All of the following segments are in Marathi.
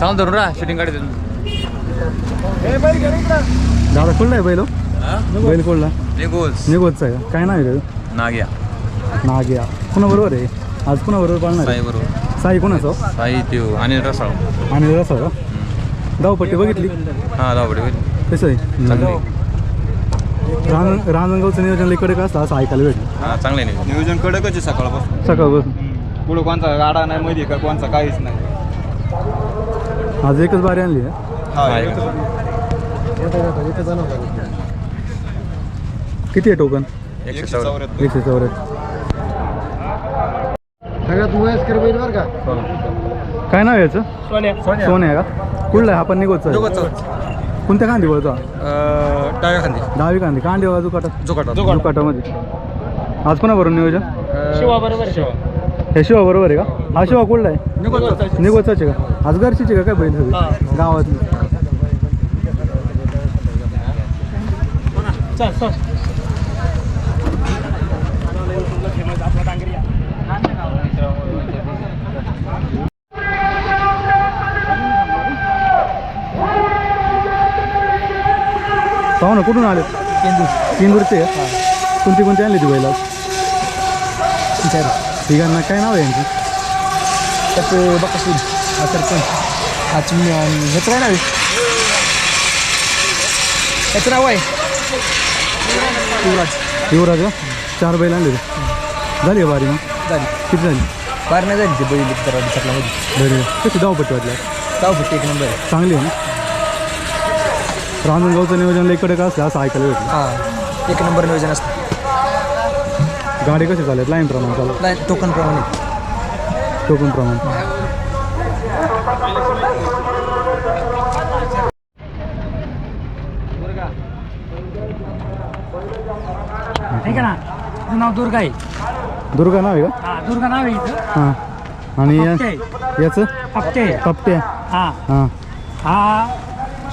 थांब धरून राहा शूटिंग काढते दादा कुठला आहे बैल हो? बैल कुठला निघोज निघोजचा आहे का? काय नाव आहे त्याचं? नाग्या. नागिया. कुणाबरोबर आहे? आज कुणाबरोबर पाळणार आहे? साई बरोबर साई कोणाचं हो? साई त्यो आणि रसाळ. आणि रसा का? धावपट्टी बघितली? हा दावडे कसं आहे? रांजण रांजणगावचं नियोजन इकडे का असतं असं ऐकायला भेटलं. हा चांगले नाही नियोजन. कडकच आहे सकाळपासून. सकाळपासून. पुढं कोणचा गाडा नाही मध्ये का कोणचा काहीच नाही. आज एकच बारी आणली हा. किती आहे टोकन एकशे चौऱ्याहत्तर. एकशे चौऱ्याहत्तर. सगळ्यात वयस्कर बैल बरं का? काय नाव याचं? सोन्या. आहे का? कुठला आहे? आपण निघोचा कोणत्या कांदी बोलतो टाळ्या खांदी. दहावी कांदी कांदी बाजू काटा जोकाटा. जुकाटामध्ये. आज कोणाबरोबर नियोजन? शिवा बरोबर शिवा. हे शिवा बरोबर आहे का? हा शिवा कुठला आहे? निघोचाचे का? आज घरचीचे का? काय बैल सगळी गावातली. पाहू ना कुठून आले? इंदूरचे का कोणती कोणती आणली ती बैल आज? तिघांना काय नाव आहे यांची? त्याचं बकासूर हा चिमणी आणि ह्याचं काय नाव आहे? त्याचं नाव आहे? युवराज. युवराज का चार बैल आणले ते झाली का बारी मग? झाली. किती झाली? बार नाही झाली ते बैल तर सकलामध्ये बरी. कशी धावपट्टी वाटल्या गाव फुटे एक नंबर आहे. चांगली आहे ना? रांजणगावचं नियोजन इकडे का असलं असं ऐकायला भेटलं. हां एक नंबर नियोजन असतं. गाडी कशी चालत लाईन प्रमाण चालत लाईन टोकन प्रमाणे. टोकन प्रमाण. ठीक आहे ना तुझं नाव दुर्गा आहे. दुर्गा नाव आहे का? हा दुर्गा नाव आहे इथं. हां. आणि या- पप्टे. याचं? पप्टे पप्ट्या हा. हां. हा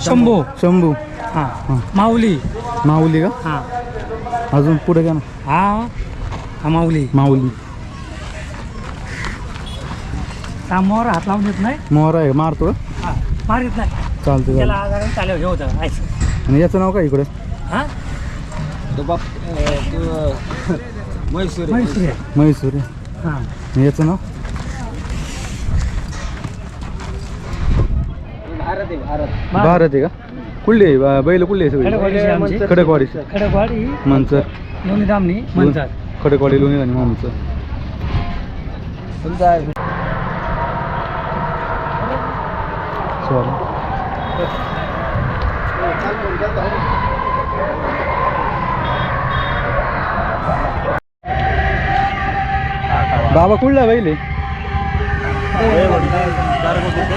शंभू. शंभू. हा. हां. माऊली. माऊली का? हा. अजून पुढे का ना? हा. हा माऊली. माऊली. कामावर हात लावून देत नाही? मोहरा आहे? मारतो हा मारित नाही. चालतं त्याला चालतं आजार चालू हे होतं आयचं आणि याचं नाव काय इकडे? हा? तो बाप म्हैसूर म्हैसूर आहे. म्हैसूर. आहे. हा. आणि याचं नाव? भारत आहे भारत. भारत. आहे का? कुठली आहे? बा- बैल कुठली आहे सगळी? आमची. खडकवाडी खडकवाडी माणसं लोणी दामणी मंचर. खडकवाडी लोणी आणि सॉरी. बाबा कुठला बैल आहे?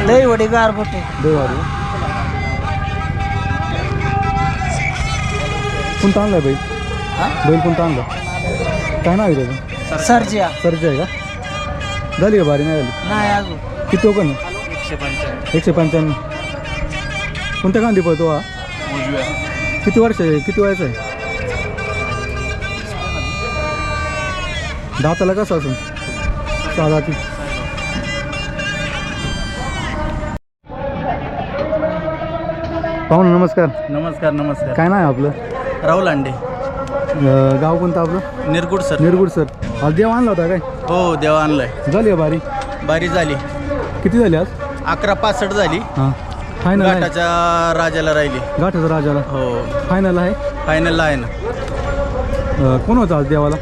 दही वडी गारबोटे देवारी कोणता आणलाय बैल? बैल कोणता आणला? काय नाव आहे त्याचं? सरजिया. सर्ज आहे का? झाली का बारी? नाही झाली? नाही अजून. किती टोकन आहे? एकशे पंच्याण्णव. कोणत्या गांधी पळतो हा? किती वर्ष आहे? किती वयाचं आहे? दाताला कसं असून साधा ती पाहुणे नमस्कार. नमस्कार नमस्कार. काय नाव आहे आपलं? राहुल अंडे अं, गाव कोणतं आपलं? निरगुड सर. निरगुड सर. आज देव आणला होता काय? हो देवा आणलाय. झाली का बारी? बारी झाली. किती झाली आज? अकरा पासष्ट झाली. हां. फायनल आहे. घाटाच्या राजाला राहिली. गाठाचा राजाला? हो. फायनल आहे? फायनलला आहे ना. अं, कोण होता आज देवाला?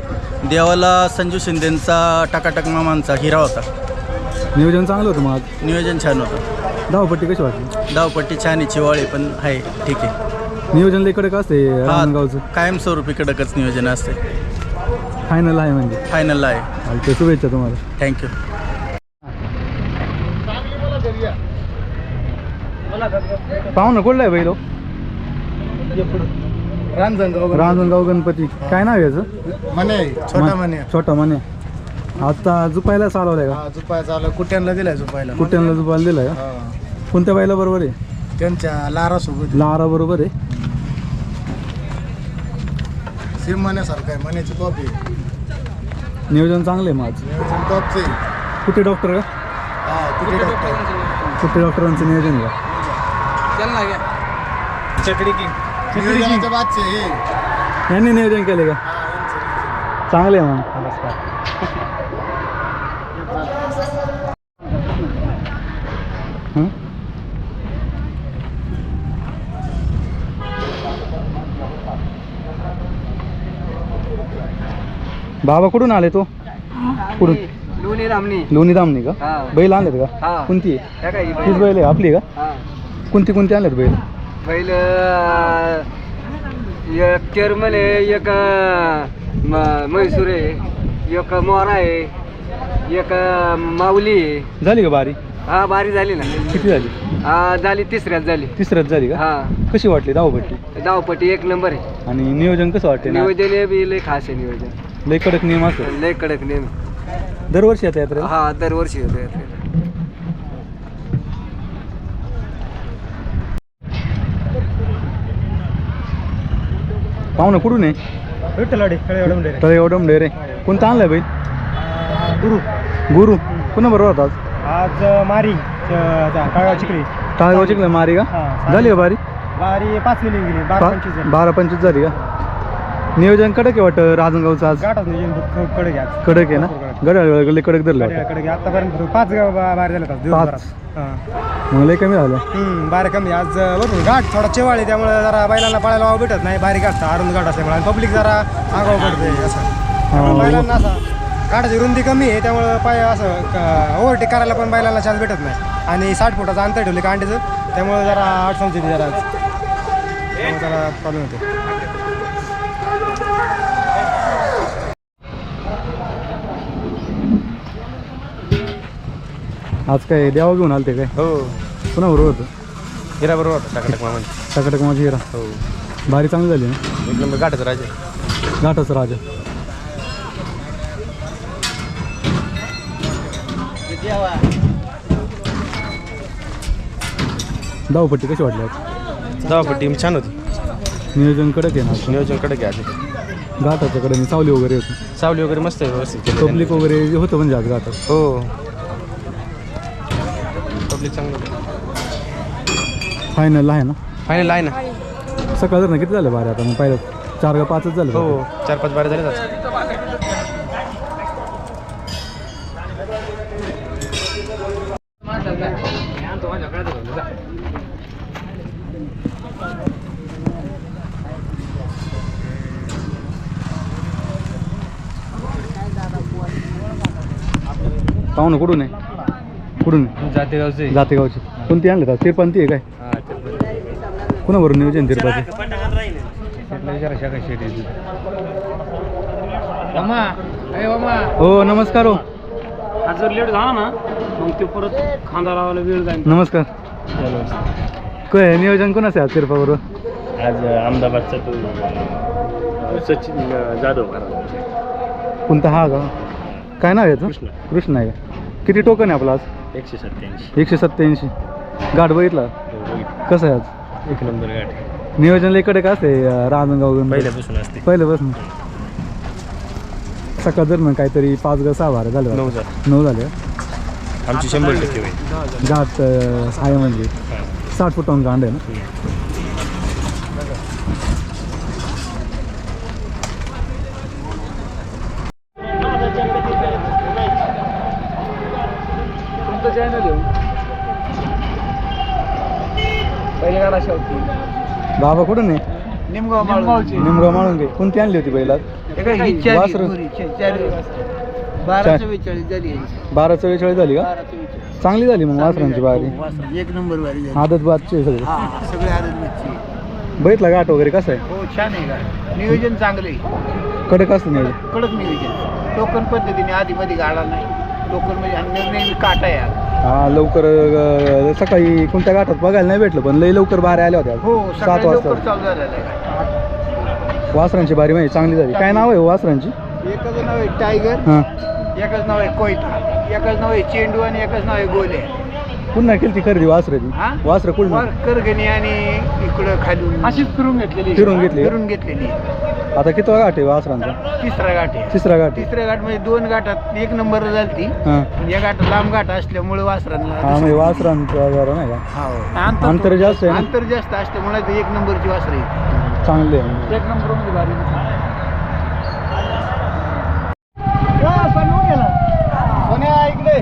देवाला संजू शिंदेचा टकाटक मामांचा हिरा होता. नियोजन चांगलं होतं मग नियोजन छान होतं. धावपट्टी कशी वाटली? धावपट्टी छान आहे चिवाळे पण आहे ठीक आहे. नियोजन इकडे का असते हा रामगावचं कायमस्वरूपी कडकच नियोजन असते फायनल आहे म्हणजे. फायनलला आहे. चालतंय शुभेच्छा तुम्हाला. थँक्यू पाहू ना कुठला आहे बैलो रांजणगाव गणपती. काय नाव आहे याचं? मने छोटा मने. छोटा मने. आता जुपायला चालवलाय का? हा झुपाय चालू कुट्यांना दिलाय झुपायला कुट्यांना जुपायला दिलाय का? हा. कोणत्या बैला बरोबर आहे? त्यांच्या लारा सोबत लारा बरोबर आहे. सेम मण्यासारखं आहे मण्याची कॉपी नियोजन चांगलं आहे माझं नियोजन टॉपचे कुठे डॉक्टर का? हा कुठे डॉक्टर कुठे डॉक्टरांचं नियोजन आहे का? चटडी किंग. नियोजनाचे बादशे हे. यांनी नियोजन केले का? चांगले आहे मग. हं? बाबा कुठून आले तो? कुठून? लोणी रामणी. लोणी दामनी का. बैल आणलेत का. कोणती तीच बैल आहे आपली का? कोणती कोणती आणलेत बैल? पहिलं एक केरमल आहे एक म्हैसूर आहे एक मोरा आहे एक माऊली आहे. झाली का बारी? हा बारी झाली ना. किती झाली? हा झाली तिसऱ्यात झाली. तिसऱ्याच झाली का? हा. कशी वाटली धावपट्टी? धावपट्टी एक नंबर आहे. आणि नियोजन कसं वाटते नियोजन हे बी लय खास आहे नियोजन. लय कडक नियम असतो लय कडक नेम दरवर्षी येतात यात्रेला? हा दरवर्षी होतो यात्रेला. पाहुणं कुठून आहे? विठ्ठलवाडी खेळे तळे डे रे. कोणता आणलाय बैल? गुरु. गुरु. पुन्हा बरोबर होता आज? आज मारी काळगाव चिखली. टाळगाव चिकलं मारी का? हा, झाली का बारी? बारी पाच मिनिट गेली पा- बारा पंचवीस झाली का? नियोजन कडक आहे वाटतं राजनगावचं आज? गाठात नियोजनकडे घ्या कडक आहे ना? गड्या लय कडक धरलं वाटतं. कडे घ्या आतापर्यंत पाच बाहेर झाले पाच? मग लय कमी झालं. बारा कमी आज बरोबर घाट थोडा चेवाळ आहे त्यामुळे जरा बैलांना पळायला वाव भेटत नाही. बारीक घाट अरुंद घाट असल्यामुळे आणि पब्लिक जरा आगाव पडते असं. त्यामुळे बैलांना असा घाटाची रुंदी कमी आहे त्यामुळे पाय असं ओव्हरटेक करायला पण बैलांना चान्स भेटत नाही. आणि साठ फुटाचं अंतर ठेवले कांडीचं त्यामुळे जरा अडचण येते जरा आज. त्यामुळे जरा प्रॉब्लेम होते. आज काय देवा घेऊन आलते काय? हो. पुन्हा बरोबर होतं? हिरा बरोबर होता टाकटक मामा टकाटक माझी हिरा. हो. भारी चांगली झाली ना? एक नंबर गाठाचा राजा. घाटाचं राजा. धावपट्टी कशी वाटली आज? धावपट्टी छान होती. नियोजन कडक आहे ना नियोजनकडे घ्यायचे घाटाच्या कडे सावली वगैरे होती. सावली वगैरे मस्त आहे व्यवस्थित केलं पब्लिक वगैरे होतं म्हणजे आज घाटात. हो. पब्लिक चांगलं फायनल आहे ना? फायनल आहे ना? सकाळ जर ना किती झालं बारे आता? मग पहिलं चार का पाचच झालं हो चार पाच बारे झाले जातात पाहुणं कुठून आहे? कुठून? जातेगावचे. जातेगावची. कोणती आणले का तिरपंती आहे काय? कुणाबरोबर नियोजन तिरपाची हो नमस्कार हो. आज जर लेट झाला ना मग ते परत खांदा लावायला वेळ जाईल नमस्कार. काय नियोजन कोणाचं आहे आज तिरपाबरोबर? आज अहमदाबादचा तो सचिन जाधव कोणता हा का काय नाव आहे याचं? कृष्ण. कृष्ण आहे का? किती टोकन आहे आपलं आज? एकशे सत्याऐंशी एकशे सत्याऐंशी गाठ बघितला? कसं आहे आज? एक नंबर गाठ नियोजन लेकडे का असते राजनगाव पहिल्यापासून असते. पहिल्यापासून? सकाळ दरम्यान काहीतरी पाच ग सहा बारा झाले नऊ वाटतं. हजार नऊ झाले? आमची शंभर टक्के होईल. अं, आहे म्हणजे. साठ फुटावून गांड आहे ना पहिले गाडा शेवटी बाबा कुठून आहे निमगाव माळून. निमगाव माळून घे कोणती आणली होती पहिला वासरू. बारा चार. चव्वेचाळीस झाली बारा चव्वेचाळीस झाली का? बारा चव्वेचाळीस चांगली झाली मग वासरांची बारी. एक नंबर वारी झाली. आदत बादचे सगळे. हा सगळे आदत मिरची बघितला घाट वगैरे कसं आहे? हो छान आहे का नियोजन चांगलं आहे. कडक असतं नियोजन. कडक नियोजन. टोकन पद्धतीने आधी मध्ये गाडा नाही. टोकन म्हणजे आणि निर्णय काटा आहे आज. हा लवकर अं, सकाळी कोणत्या घाटात बघायला नाही भेटलं पण लई लवकर बाऱ्या आल्या होत्या. हो सात सकाळी लवकर वाजता. चालू झालेलं आहे. वासरांची बारी म्हणजे चांगली झाली. काय नाव आहे हो वासरांची? एकच नाव आहे टायगर हां. एकच नाव आहे कोयता एकच नाव आहे चेंडू आणि एकच नाव आहे गोले. पुन्हा केली ती खरेदी वासराची हा? वासर कुठून? वर करगणी आणि इकडं खाली अशीच फिरून घेतलेली फिरून घेतली? फिरून घेतलेली आता किती घाट आहे वासरांचा? तिसरा घाट आहे. तिसरा घाट आहे. तिसऱ्या घाट म्हणजे दोन घाटात एक नंबर झालती हां. या घाट लांब घाट असल्यामुळे वासरांना हा म्हणजे वासरांचा जरा नाही का? अंतर अंतर जास्त आहे ना? अंतर जास्त असल्यामुळे ते एक नंबरची वासर येते चांगले आहे. म्हणजे. एक नंबरमध्ये भारी ऐकले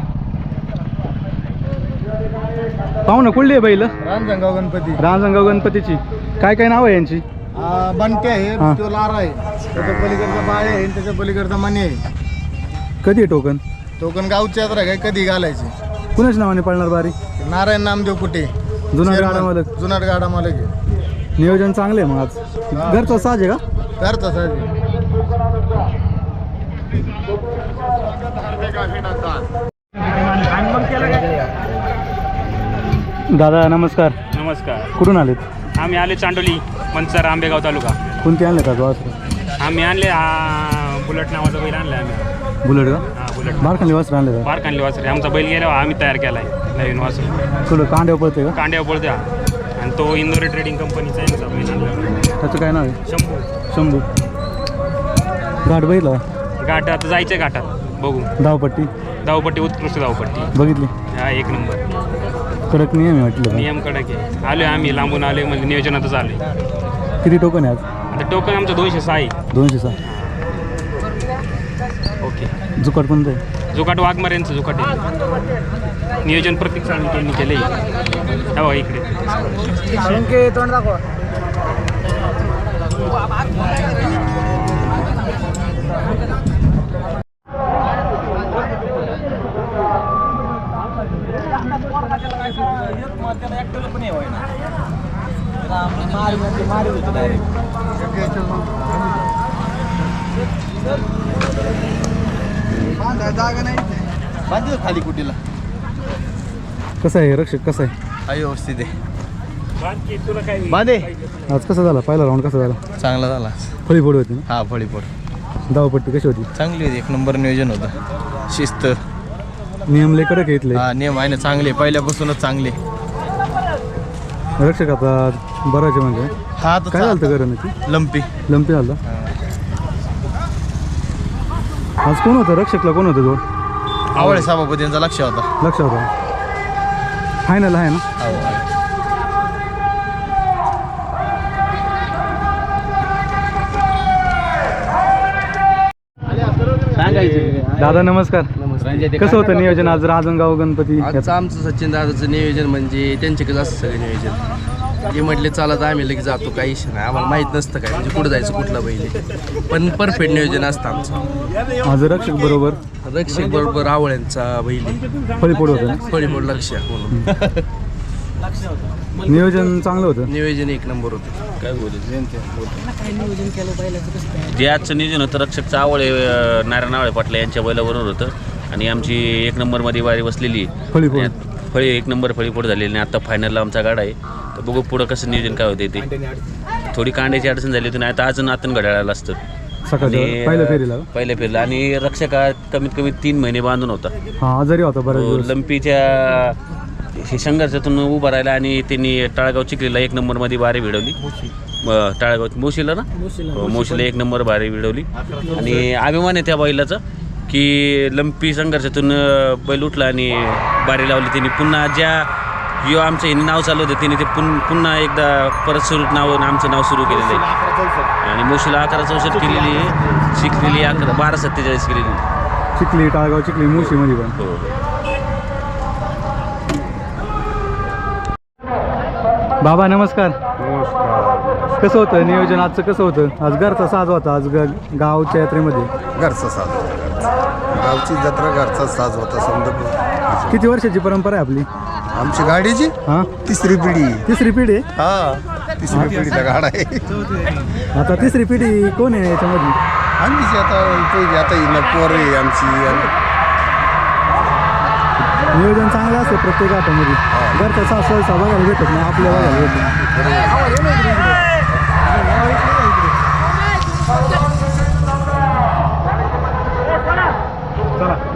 पाहू ना कुठली आहे बैल? रांजणगाव गणपती. रांजणगाव गणपतीची. काय काय नाव आहे यांची? हा, बनके आहे हा. तो लारा आहे. त्याच्या पलीकडचा बाळे आहे आणि त्याच्या पलीकडचा मणी आहे. कधी आहे टोकन? टोकन गावच्या यात्रा काय कधी घालायचे? कुणाच नावाने पळणार बारी? नारायण नामदेव कुठे? जुना गाडा मालक जुनाट गाडा मालक आहे. नियोजन चांगले आहे मग आज. घरचा साज आहे का? करता साहेब दादा नमस्कार. नमस्कार. कुठून आलेत? आम्ही आले चांडोली मंचर आंबेगाव तालुका. कोणते आज वासर आम्ही आणले बुलट नावाचा बैल आणला आम्ही. बुलेट का? हा बुलट. बारखाली वासर आणले का? बारक आणले वासरे. आमचा बैल गेला आम्ही तयार केलाय नवीन वासर. थोडं कांड्यावर पळते का? कांड्या पळते हा. आणि तो इंदोरी ट्रेडिंग कंपनीचा यांचा बैल आणला. त्याचं काय नाव आहे? शंभू. शंभू. घाट बघितला घाट आता जायचं घाटात. बघू. धावपट्टी? धावपट्टी उत्कृष्ट धावपट्टी. बघितली? हा एक नंबर. कडक नियम आहे वाटलं नियम कडक आहे. आलोय आम्ही लांबून आलोय म्हणजे नियोजनातच आलोय. किती टोकन आहे आज? आता टोकन आमचं दोनशे सहा आहे. दोनशे सहा. ओके. जुकाट कोणतं आहे? जुकाट वाघमार यांचं जुकाट आहे. नियोजन प्रत्येक साली त्यांनी केलं आहे हा खाली कुटीला कसं आहे रक्षक कसं आहे? हा व्यवस्थित आहे. बांधे. आज कसा झाला? पहिला राऊंड कसा झाला? चांगला झाला. फळी फोड होती ना? हा फळीपोड धावपट्टी कशी होती? चांगली होती. एक नंबर नियोजन होतं. शिस्त. नियम लय कडक आहे इथले हा नियम आहे ना चांगले. पहिल्यापासूनच चांगले. रक्षक आता बराच म्हणजे? हा काय झालं गरम याची लंपी. लंपी झालं? आज कोण होतं? रक्षकला कोण होतं जोड आवळे सभापतींचा लक्ष होता. लक्ष होता. फायनल आहे ना? दादा नमस्कार. कसं होतं नियोजन आज राजनगाव गणपती? आजचं आमचं सचिन दादाचं नियोजन म्हणजे त्यांच्याकडे असतं सगळं नियोजन. जे म्हटले चालत आम्ही लगेच जातो काही इशू नाही. आम्हाला माहीत नसतं काय म्हणजे कुठं जायचं कुठला बैल पण परफेक्ट नियोजन असतं आमचं. आज रक्षक बरोबर? रक्षक बरोबर आवळ्यांचा बैल. फळी फोड होतं ना? फळीमोड लक्ष म्हणून. नियोजन चांगलं होतं? नियोजन एक नंबर होतं. काय बोलू? जे आजचं नियोजन होतं रक्षकचं आवळे नारायण आवळे पाटला यांच्या बैलाबरोबर होतं. आणि आमची एक नंबरमध्ये वारी बसलेली. फळी फोड. आणि फळी एक नंबर फळीपोट झालेली. आणि आता फायनलला आमचा गाडा आहे. तर बघू पुढं कसं नियोजन काय होते ते. थोडी कांड्याची अडचण झाली होती नाही तर अजून आतून घड्याळाला असतं. सकाळच्या आणि, पहिल्या फेरीला. का? पहिल्या फेरीला. आणि रक्षक हा कमीत कमी तीन महिने बांधून होता. हा आजारी होता बऱ्याच तो दिवस. लंपीच्या हे संघर्षातून उभा राहिला आणि त्यांनी टाळगाव चिखलीला एक नंबरमध्ये बारी भिडवली. अं, टाळगाव मोशीला ना? हो, मोशीला एक नंबर बारी भिडवली. आणि अभिमान आहे त्या बैलाचा. की लंपी संघर्षातून बैल उठला आणि बारी लावली त्यांनी पुन्हा ज्या यो आमचं हे नाव चालू होतं त्यांनी ते पुन पुन्हा एकदा परत सुरू नाव आमचं नाव सुरू केलेलं आहे. आणि मोशीला अकरा चौसष्ट केलेली आहे चिखलीली अकरा बारा सत्तेचाळीस केलेली. आहे. चिखली टाळगाव चिखली मुळशीमध्ये पण. हो. बाबा नमस्कार. कसं होतं नियोजन? आजचं कसं होतं? आज घरचा साज होता आज ग- गावच्या यात्रेमध्ये. घरचा साज होता घरचा. गावची जत्रा घरचा साज होता समजा किती वर्षाची परंपरा आहे आपली? आमची गाडीची? हां. तिसरी पिढी. तिसरी पिढी? आहे? हा तिसरी पिढीचा गाडा आहे. आता तिसरी पिढी कोण आहे याच्यामध्ये? आम्हीच आता पहिली आता ही ना पोर आहे आमची. आणि नियोजन चांगलं असतं प्रत्येक आठामध्ये घरचा सहसा बघायला भेटत नाही आपल्या बघायला भेटत